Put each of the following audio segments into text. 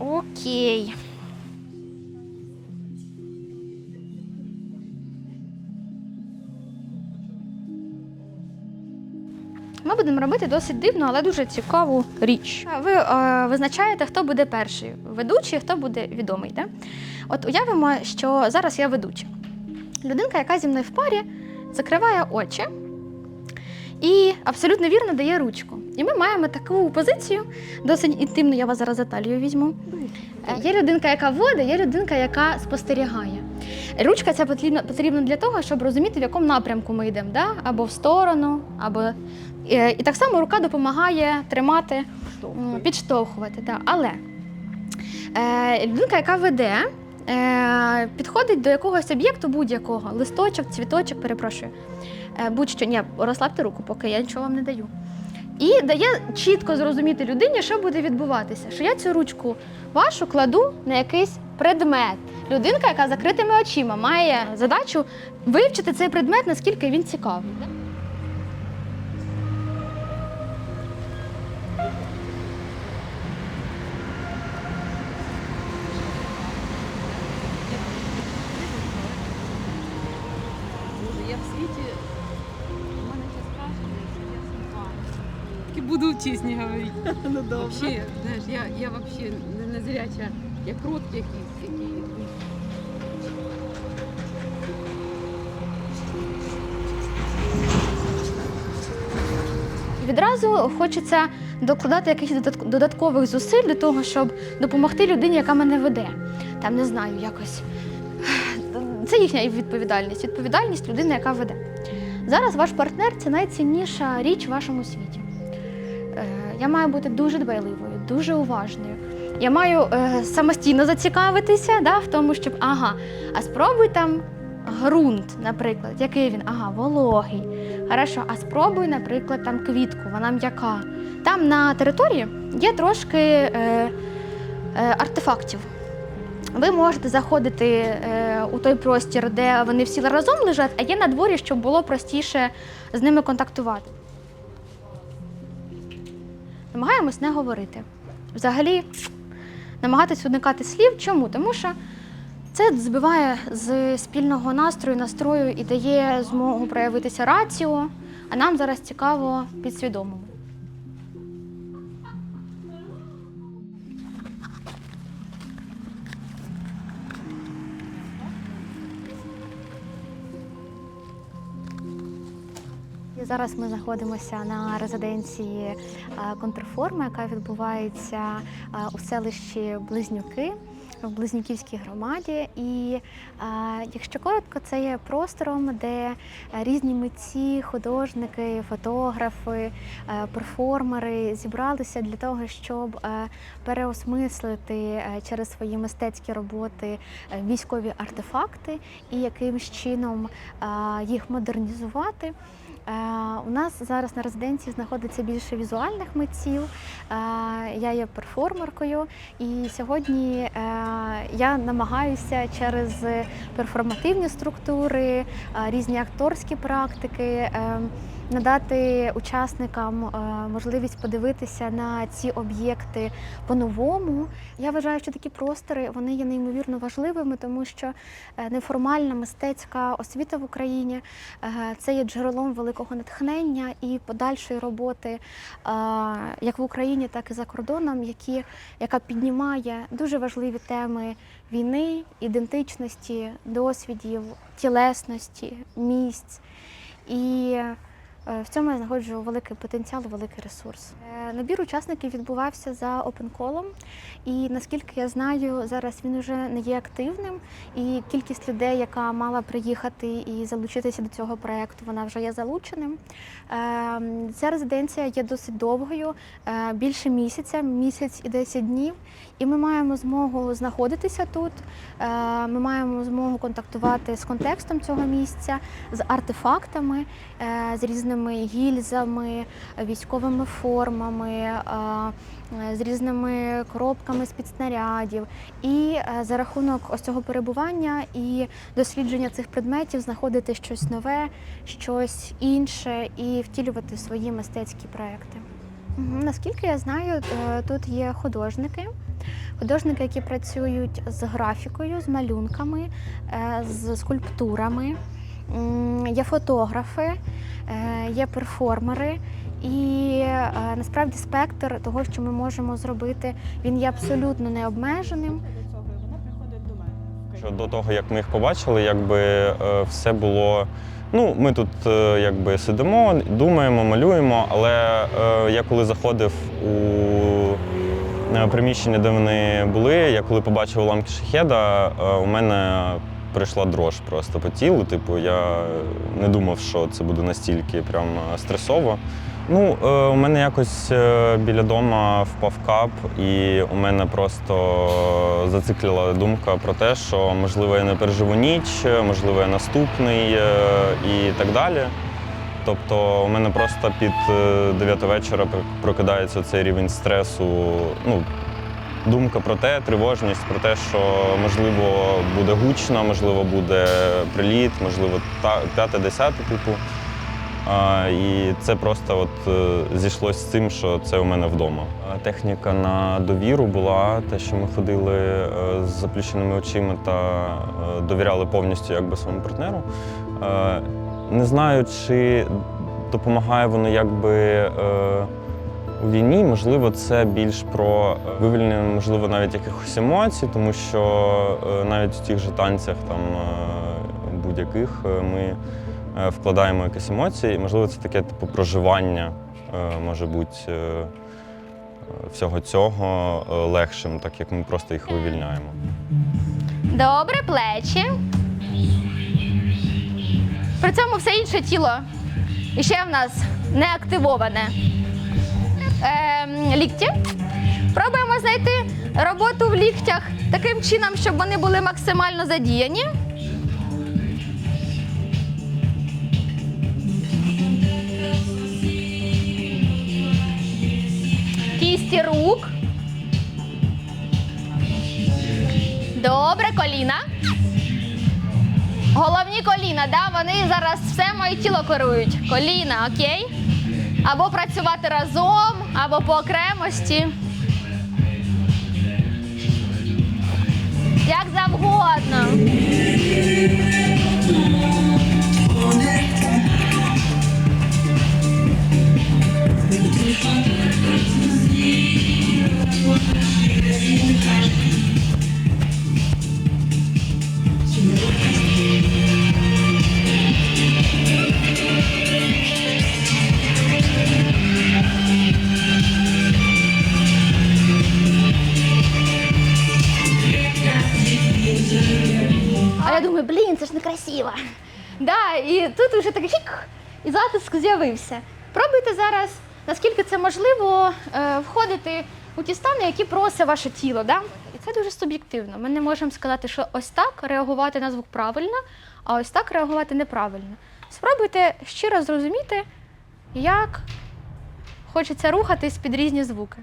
Окей. Ми будемо робити досить дивну, але дуже цікаву річ. Ви е, визначаєте, хто буде перший ведучий, хто буде відомий. Да? От уявимо, що зараз я ведуча. Людинка, яка зі мною в парі, закриває очі і абсолютно вірно дає ручку. І ми маємо таку позицію, досить інтимну, я вас зараз за талію візьму. Е, Є людинка, яка водить, є людинка, яка спостерігає. Ручка ця потрібна, потрібна для того, щоб розуміти, в якому напрямку ми йдемо, да? або в сторону, або. Е, І так само рука допомагає тримати, підштовхувати. Да. Але е, людинка, яка веде, е, підходить до якогось об'єкту будь-якого, листочок, цвіточок, перепрошую. Е, будь-що, ні, розслабте руку, поки я нічого вам не даю. І дає чітко зрозуміти людині, що буде відбуватися. Що я цю ручку вашу кладу на якийсь предмет. Людинка, яка закритими очима, має задачу вивчити цей предмет, наскільки він цікавий. Буду чесні говорити. Ну добре. Вообще, знаєш, я, я вообще не, зряча, як рот якийсь, який. Відразу хочеться докладати якихось додаткових зусиль для того, щоб допомогти людині, яка мене веде. Там не знаю, якось. Це їхня відповідальність. Відповідальність людини, яка веде. Зараз ваш партнер це найцінніша річ в вашому світі. Е, Я маю бути дуже дбайливою, дуже уважною. Я маю е, самостійно зацікавитися да, в тому, щоб ага, а спробуй там ґрунт, наприклад, який він? Ага, вологий. Хорошо, а спробуй, наприклад, там квітку, вона м'яка. Там на території є трошки е, е, артефактів. Ви можете заходити е, у той простір, де вони всі разом лежать, а є на дворі, щоб було простіше з ними контактувати. Намагаємось не говорити. Взагалі, намагатись уникати слів. Чому? Тому що це збиває з спільного настрою, настрою і дає змогу проявитися раціо, а нам зараз цікаво підсвідомому. Зараз ми знаходимося на резиденції е, контрформи, яка відбувається е, у селищі Близнюки в Близнюківській громаді. І е, якщо коротко, це є простором, де різні митці, художники, фотографи, перформери зібралися для того, щоб переосмислити через свої мистецькі роботи військові артефакти і якимсь чином їх модернізувати. Е, У нас зараз на резиденції знаходиться більше візуальних митців. Е, Я є перформеркою, і сьогодні е, я намагаюся через перформативні структури, різні акторські практики. Надати учасникам е, можливість подивитися на ці об'єкти по-новому. Я вважаю, що такі простори вони є неймовірно важливими, тому що е, неформальна мистецька освіта в Україні е, це є джерелом великого натхнення і подальшої роботи як в Україні, так і за кордоном, які, яка піднімає дуже важливі теми війни, ідентичності, досвідів, тілесності, місць. І в цьому я знаходжу великий потенціал, великий ресурс. Е, Набір учасників відбувався за опенколом, і наскільки я знаю, зараз він вже не є активним. І кількість людей, яка мала приїхати і залучитися до цього проекту, вона вже є залученим. Е, Ця резиденція є досить довгою, е, більше місяця, місяць і 10 днів. І ми маємо змогу знаходитися тут. е, Ми маємо змогу контактувати з контекстом цього місця, з артефактами, е, з різними гільзами, військовими формами, е, з різними коробками з-під снарядів. І е, за рахунок ось цього перебування і дослідження цих предметів знаходити щось нове, щось інше і втілювати свої мистецькі проекти. Наскільки я знаю, е, тут є художники. художники, які працюють з графікою, з малюнками, з скульптурами. Є фотографи, е, є перформери. І е, насправді спектр того, що ми можемо зробити, він є абсолютно необмеженим. Що до того, як ми їх побачили, якби е, все було. Ну, ми тут е, якби сидимо, думаємо, малюємо, але е, я коли заходив у приміщення, де вони були, я коли побачив уламки шахеда, е, у мене прийшла дрож просто по тілу. Типу, я не думав, що це буде настільки прям е, стресово. Ну, е, у мене якось е, біля дома впав кап, і у мене просто зациклила думка про те, що можливо я не переживу ніч, можливо, я наступний і так далі. Тобто у мене просто під 9 вечора прокидається цей рівень стресу. Ну, думка про те, тривожність про те, що можливо буде гучно, можливо, буде приліт, можливо, п'яте, десяте, типу. А, і це просто от е, зійшлося з цим, що це у мене вдома. Техніка на довіру була те, що ми ходили е, з заплющеними очима та е, довіряли повністю якби своєму партнеру. Не знаю, чи допомагає воно якби. Е, у війні, можливо, це більш про вивільнення, можливо, навіть якихось емоцій, тому що е, навіть в тих же танцях там е, будь-яких е, ми е, вкладаємо якісь емоції. І, можливо, це таке типу проживання е, може бути е, е, всього цього е, легшим, так як ми просто їх вивільняємо. Добре, плечі. При цьому все інше тіло і ще в нас не активоване. Ем, лікті. Пробуємо знайти роботу в ліктях таким чином, щоб вони були максимально задіяні. Кісті рук. Добре, коліна. Головні коліна, да? вони зараз все моє тіло керують. Коліна, окей? Або працювати разом, або по окремості. Як завгодно. Це ж некрасиво. Да, і тут вже такий чик, і затиск з'явився. Пробуйте зараз, наскільки це можливо, е, входити у ті стани, які просить ваше тіло. Да? І це дуже суб'єктивно. Ми не можемо сказати, що ось так реагувати на звук правильно, а ось так реагувати неправильно. Спробуйте щиро зрозуміти, як хочеться рухатись під різні звуки.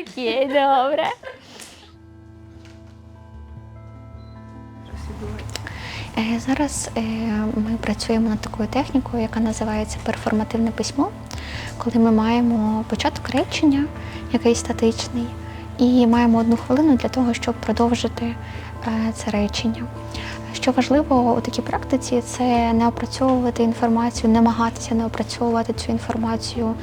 Окей, добре. Е, Зараз е, ми працюємо над такою технікою, яка називається перформативне письмо, коли ми маємо початок речення, який статичний, і маємо одну хвилину для того, щоб продовжити е, це речення. Що важливо у такій практиці, це не опрацьовувати інформацію, намагатися не опрацьовувати цю інформацію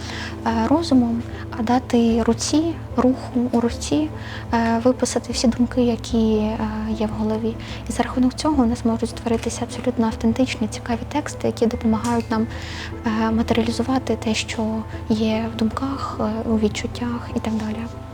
е, розумом, а дати руці, руху у руці, е, виписати всі думки, які е, є в голові. І за рахунок цього у нас можуть створитися абсолютно автентичні, цікаві тексти, які допомагають нам матеріалізувати те, що є в думках, у відчуттях і так далі.